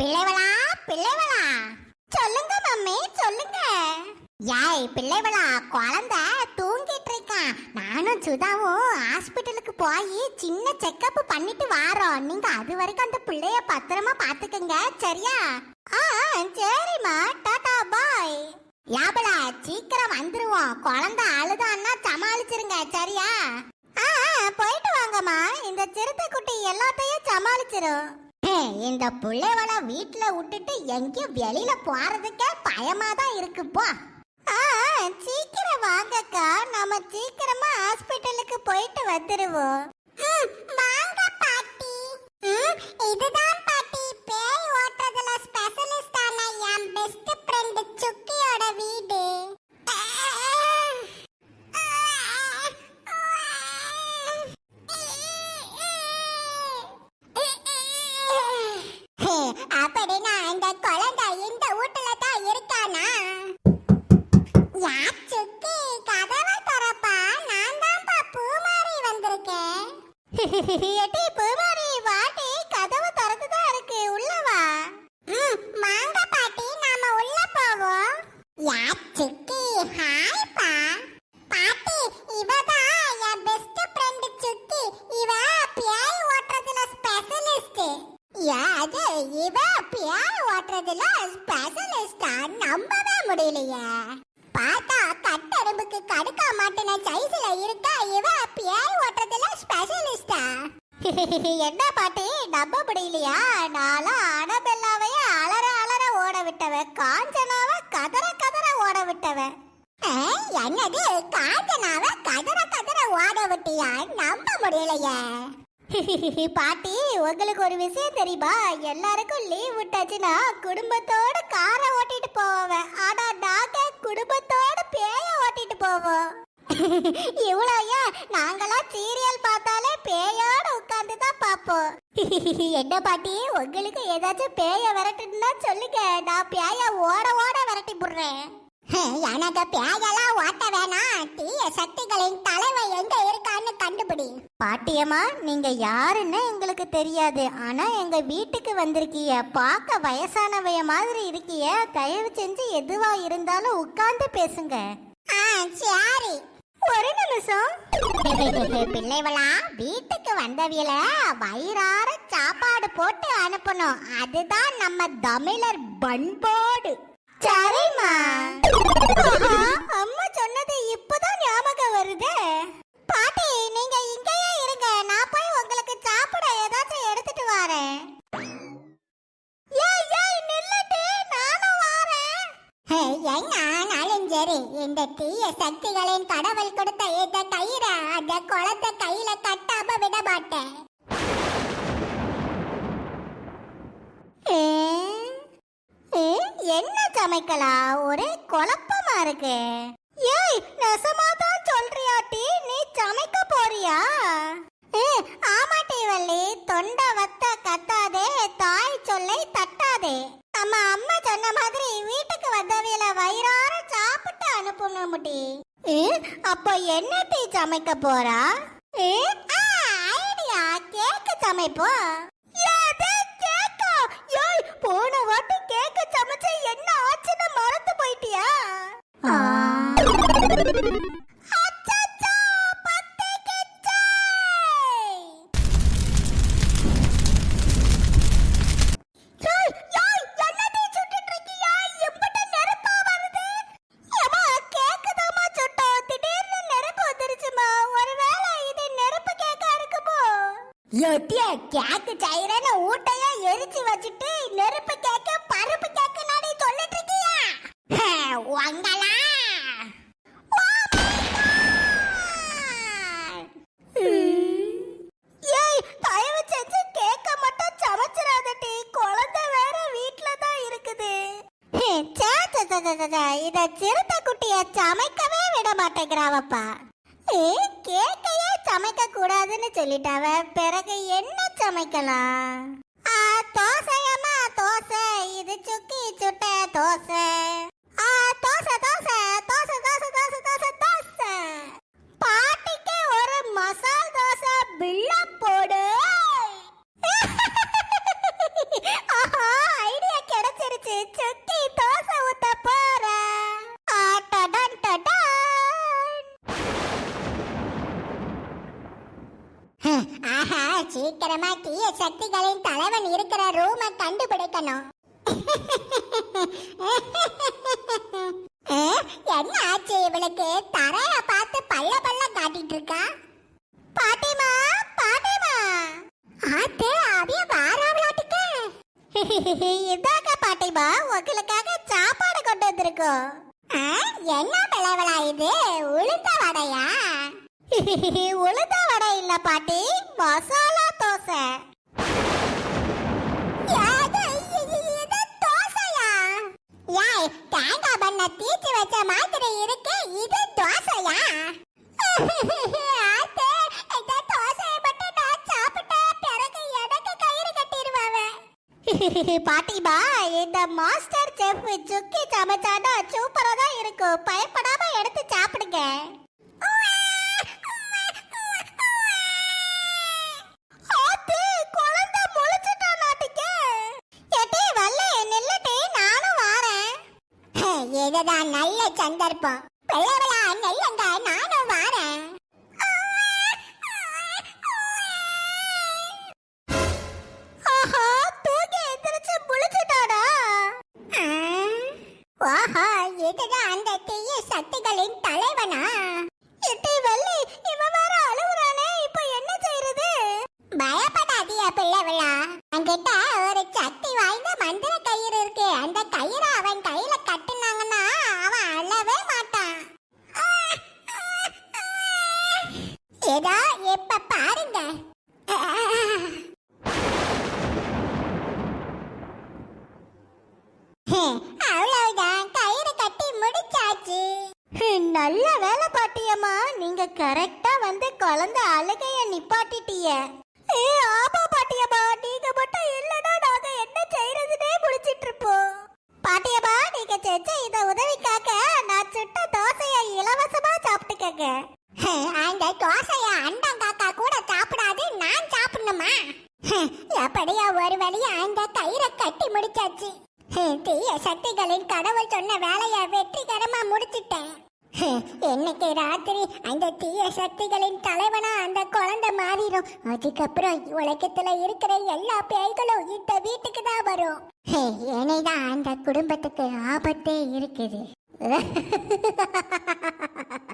பிள்ளைவளா பிள்ளைவளா? சொல்லுங்க மம்மி சொல்லுங்க. யாய் பிள்ளைவளா குழந்தை தூங்கிட்டு இருக்கான் நானும் சுதாவும் ஹாஸ்பிட்டலுக்கு போய் சின்ன செக்கப் பண்ணிட்டு வாரோம். நீங்க அது வரைக்கும் அந்த பிள்ளைய பத்திரமா பாத்துக்கங்க சரியா? ஆ சரிம்மா. டாடா பாய். யாபலா சீக்கிரம் வந்துருவோம். குழந்தை அழுதான்னா சமாளிச்சிருங்க சரியா? ஆ போயிட்டு வாங்கம்மா. இந்த சிறுத்தை குட்டி எல்லாத்தையும் சமாளிச்சிரும். இந்த புள்ளைவள வீட்ல விட்டுட்டு எங்கேயும் வெளியில போறதுக்கே பயமா தான் இருக்கு போ. சீக்கிரம் வாங்கக்கா. நம்ம சீக்கிரமா ஹாஸ்பிட்டலுக்கு போயிட்டு வந்துருவோம். வாங்க பாட்டி. இதுதான் யார் ஹாய் பா. பாட்டி இவ தான் என் பெஸ்ட் ஃப்ரெண்ட் சுக்கி. இவ பியாய் ஓட்டுறதுல ஸ்பெஷலிஸ்ட் யாது இவ பியாய் ஓட்டுறதுல ஸ்பெஷலிஸ்டா நம்பவே முடியலையே. பார்த்தா கட்டெரும்புக்கு கடுக்க மாட்டின சைஸ்ல இருக்கா இவ பியாய் ஓட்டுறதுல ஸ்பெஷலிஸ்டா என்ன பாட்டி நம்ப முடியலையா? நானும் அனபெல்லாவையே அலற அலற ஓட விட்டவ காஞ்ச விட்டவ. என்னது? காஞ்சனாவ கதற கதற ஓட விட்டியா? நம்ப முடியலையே. பாட்டி உங்களுக்கு ஒரு விஷயம் தெரியுமா? எல்லாருக்கும் லீவ் விட்டாச்சுன்னா குடும்பத்தோட காரை ஓட்டிட்டு போவேன் ஆனா நாங்க குடும்பத்தோட பேய ஓட்டிட்டு போவோம். இவ்வளோ நாங்களாம் சீரியல் பார்த்தாலே பேயோட உட்கார்ந்து தான் பார்ப்போம். என்ன பாட்டி உங்களுக்கு ஏதாச்சும் பேய விரட்டுன்னா சொல்லுங்க. நான் பேய ஓட ஓட விரட்டி விடுறேன் எனக்கு பேயெல்லாம் ஓட்ட வேணாம். தீய சக்திகளின் தலைவன் எங்க இருக்கான்னு கண்டுபிடி. பாட்டியம்மா நீங்க யாருன்னு எங்களுக்கு தெரியாது. ஆனா எங்க வீட்டுக்கு வந்திருக்கீங்க பார்க்க வயசானவைய மாதிரி இருக்கீங்க தயவு செஞ்சு எதுவா இருந்தாலும் உட்கார்ந்து பேசுங்க. சரி. ஒரு நிமிஷம். பிள்ளைவளா வீட்டுக்கு வந்தவியல வயிறார சாப்பாடு போட்டு அனுப்பணும். அதுதான் நம்ம தமிழர் பண்பாடு. சரிம்மா. அம்மா சொன்னது இப்பதான் ஞாபகம் வருது. பாட்டி நீங்க இங்கேயே இருங்க. நான் போய் உங்களுக்கு சாப்பிட ஏதாச்சும் எடுத்துட்டு வரேன். ஏய் ஏய் நில்லுட்டு நானும் வரேன். எங்க ஆனாலும் சரி. இந்த தீய சக்திகளின் கடவுள் கொடுத்த இந்த கயிறை அந்த குளத்தை கையில கட்டாம விட மாட்டேன். ஏ, என்ன சமைக்கலாம் ஒரே குழப்பமா இருக்கு. ஏய் நெசமா தான் சொல்றியாட்டி நீ சமைக்க போறியா? ஏ ஆமாட்டி வள்ளி தொண்டை வத்த கத்தாதே தாய் சொல்லை தட்டாதே. நம்ம அம்மா சொன்ன மாதிரி வீட்டுக்கு வந்தவியல வயிறார சாப்பிட்டு அனுப்பணும் முட்டி ஏ அப்போ என்ன டீ சமைக்க போறா? ஐடியா கேக்கு சமைப்போம். எது எட்டிய கேக்கு செய்யறேன்னு ஊட்டையா எரிச்சு வச்சுட்டு நெருப்பு கேக்கு பருப்பு கேக்கு நாடி சொல்லிட்டு இருக்கியா? உங்களா? ஏய் தயவு செஞ்சு கேக்க மட்டும் சமைச்சிடாதடி குழந்தை வேற வீட்ல தான் இருக்குது. ஹே, இத சிறுத்தை குட்டிய சமைக்கவே விட மாட்டேங்கிறாவப்பா. ஏ, கேக்கையே சமைக்க கூடாதுன்னு சொல்லிட்டாவ. பிறகு என்ன சமைக்கலாம்? ஆ, தோசையம்மா தோசை. இது சுக்கி சுட்ட தோசை. ஆ, தோசை தோசை. தோசை தோசை தோசை தோசை தோசை. பாட்டிக்கு ஒரு மசால் தோசை பில்ல போடு. ஆஹா சீக்கிரமா தீய சக்திகளின் தலைவன் இருக்கிற ரூமை கண்டுபிடிக்கணும். என்ன ஆச்சு இவளுக்கு? தரைய பார்த்து பல்ல பல்ல காட்டிட்டு இருக்கா? பாட்டிமா பாட்டிமா. ஆத்து அவிய வாராவளாட்டுக்கு. இதாங்க பாட்டிமா உங்களுக்காக சாப்பாடு கொண்டு வந்திருக்கோம். என்ன பிளவலா இது? உளுந்த வடையா? உளுந்த வடை இல்ல பாட்டி மசாலா தோசை. இது- தோசையா? தேங்காய் பண்ண தீச்சி வச்ச மாதிரி இருக்கு இது தோசையா? இந்த தோசையை சாப்பிட்டா பிறகு எனக்கு கயிறு பாட்டிமா இந்த மாஸ்டர் செஃப் சுக்கி சமைச்சானா சூப்பரா தான் இருக்கும். பயப்படாம எடுத்து சாப்பிடுங்க. இதுதான் நல்ல சந்தர்ப்பம்? பிள்ளைகளா நெல்லுங்க? நானும் வாரேன். ஆஹா இதுதான் அந்த தீய சக்திகளின் தலைவனா? நல்ல வேலை பாட்டியம்மா. நீங்க கரெக்டா வந்து குழந்தை அழுகைய நிப்பாட்டிட்டீங்க. ஏ ஆமா பாட்டியம்மா. நீங்க மட்டும் இல்லனா நாங்க என்ன செய்யறதுனே முடிச்சிட்டு இருப்போம் பாட்டியம்மா நீங்க செஞ்ச இந்த உதவிக்காக நான் சுட்ட தோசைய இலவசமா சாப்பிட்டுக்கங்க. அந்த தோசைய அண்டம் காக்கா கூட சாப்பிடாது நான் சாப்பிடணுமா? எப்படியா ஒரு வழியா அந்த கயிறை கட்டி முடிச்சாச்சு. தீய சக்திகளின் கடவுள் சொன்ன வேலையை வெற்றிகரமா முடிச்சிட்டேன். இன்னைக்கு ராத்திரி அந்த தீய சக்திகளின் தலைவனா அந்த குழந்தை மாறிடும். அதுக்கப்புறம் உலகத்துல இருக்கிற எல்லா பேய்களும் இந்த வீட்டுக்கு தான் வரும். இனிதான் அந்த குடும்பத்துக்கு ஆபத்தே இருக்குது.